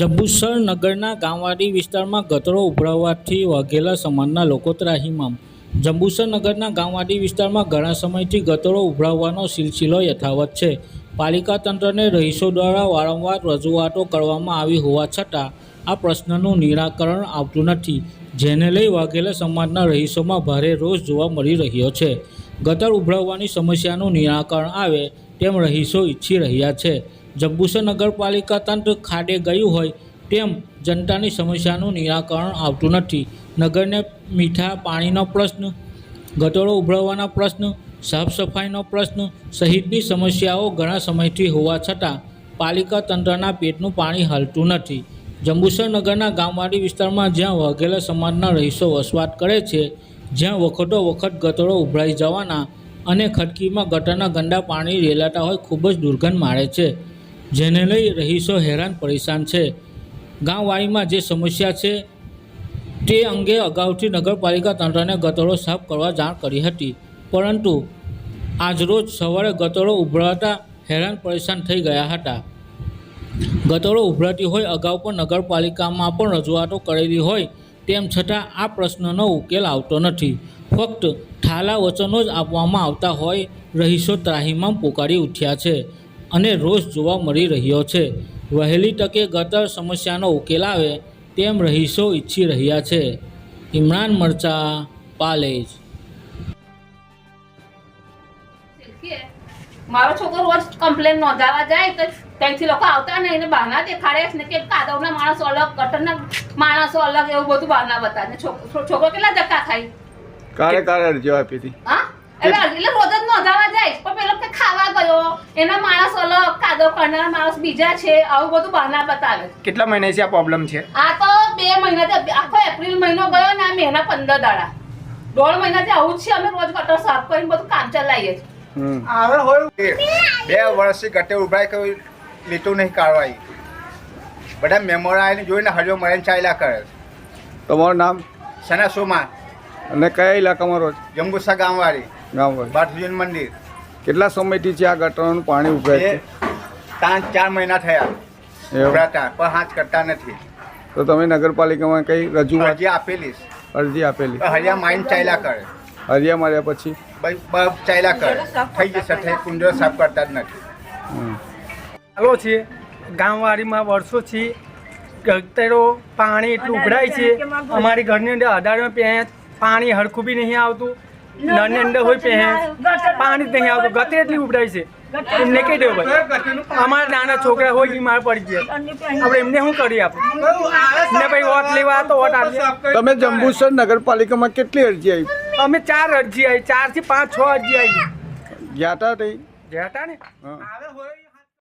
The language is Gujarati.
જંબુસર નગરના ગામવાડી વિસ્તારમાં ગતરો ઉભરાવવાથી વાઘેલા સમાજના લોકો ત્રાહિમામ. જંબુસર નગરના ગામવાડી વિસ્તારમાં ઘણા સમયથી ગતરો ઉભરાવવાનો સિલસિલો યથાવત છે. પાલિકા તંત્રને રહીશો દ્વારા વારંવાર રજૂઆતો કરવામાં આવી હોવા છતાં, આ પ્રશ્નનું નિરાકરણ આવતું નથી, જેને લઈ વાઘેલા સમાજના રહીશોમાં ભારે રોષ જોવા મળી રહ્યો છે. ગતર ઉભરાવવાની સમસ્યાનું નિરાકરણ આવે તેમ રહીશો ઈચ્છી રહ્યા છે. જંબુસર નગરપાલિકા તંત્ર ખાડે ગયું હોય તેમ જનતાની સમસ્યાનું નિરાકરણ આવતું નથી. નગરને મીઠા પાણીનો પ્રશ્ન ગટોળો ઉભરાવવાના પ્રશ્ન, સાફ સફાઈનો પ્રશ્ન સહિતની સમસ્યાઓ ઘણા સમયથી હોવા છતાં પાલિકા તંત્રના પેટનું પાણી હાલતું નથી. જંબુસર નગરના ગામવાડી વિસ્તારમાં જ્યાં વઘેલા સમાજના રહીશો વસવાટ કરે છે, જ્યાં વખતો વખત ગટોળો ઉભરાઈ જવાના અને ખડકીમાં ગટરના ગંદા પાણી રેલાતા હોય ખૂબ જ દુર્ગંધ મારે છે. જેને લઈ રહીશો હેરાન પરેશાન છે. ગામવાળીમાં જે સમસ્યા છે તે અંગે અગાઉથી નગરપાલિકા તંત્રને ગટરો સાફ કરવા જાણ કરી હતી. પરંતુ આજરોજ સવારે ગટરો ઉભરાતા હેરાન પરેશાન થઈ ગયા હતા. ગટરો ઉભરાતી હોય, અગાઉ પણ નગરપાલિકામાં પણ રજૂઆતો કરેલી હોય, તેમ છતાં આ પ્રશ્નનો ઉકેલ આવતો નથી. ફક્ત ઠાલા વચનો જ આપવામાં આવતા હોય, રહીશો ત્રાહીમામ પોકારી ઉઠ્યા છે. અને રોષ જોવા મળી રહ્યો છે. વહેલી તકે ગટર સમસ્યાનો ઉકેલ આવે તેમ રહીશો ઈચ્છી રહ્યા છે. ઇમરાન મરચા પાલેજ. મારો છોકરો રોજ કમ્પ્લેન નોંધાવા જાય તો ત્યાંથી લોકો આવતા નહીં એને બહાના દેખાડે છે ને કે કાદવના માણસો અલગ કટરના માણસો અલગ એવું બધું બહાના બતાવે. ને છોકરો છોકરો કેટલા ધક્કા ખાય? કારે કારે અરજીઓ આપી હતી. હા? એટલે એટલે રોજ જ નોંધાવા જાય. પણ એના માણસ અલગ કાદો કરનાર માણસ બીજા છે આવું બધું બહાના બતાવે કેટલા કેટલા મહિનાથી આ પ્રોબ્લેમ છે? આ તો બે મહિનાથી આખો એપ્રિલ મહિનો ગયો ને આ મહિના પંદર દાડા. દોઢ મહિનાથી આવું જ છે અમે રોજ ગટર સાફ કરીને બધું કામ ચલાવીએ છીએ. હમ. હવે હોય. બે વર્ષથી ગટે ઉભરાય કોઈ લીટું નહીં કાઢવાય. બધા મેમોરા આવીને જોઈને હરિયો મળીને ચાલ્યા કરે તમારું નામ? સના સોમા અને કયા ઇલાકામાં રોજ છો? જંબુસા ગામવાળી. ગામવાળી. બાથુજીન મંદિર. કેટલા સમયથી છે આ ગટરનું પાણી ઉભરાય એ પાંચ ચાર મહિના થયા. છે ઉભરાતા પણ હાથ કરતા નથી. તો તમે નગરપાલિકામાં કઈ રજૂઆત? અરજી આપેલી અરજી આપેલી. હરિયા માઇન ચાલ્યા કરે. હરિયા માર્યા પછી? ચાલ્યા કરે. થઈ જશે થઈ કુંડો સાફ કરતા જ નથી. ચાલો છે. ગામવાડીમાં વર્ષોથી ગટરો પાણી એટલું ઉભરાય છે. અમારી ઘરની અંદર અઢારમાં પાણી હરખું બી નહીં આવતું. નળની અંદર હોય પે પાણી નહીં આવતું ગતે એટલી ઉપડાય છે. એમને કહી દેવું ભાઈ અમારા નાના છોકરા હોય બીમાર પડી ગયા. આપણે એમને શું કરી આપું ને ભાઈ વોટ લેવા તો વોટ આપીએ. તમે જંબુસર નગરપાલિકામાં કેટલી અરજી આવી? અમે ચાર અરજી આવી ચારથી પાંચ છ અરજી આવી. ગયા હતા તઈ? ગયા હતા ને? હા. હવે હોય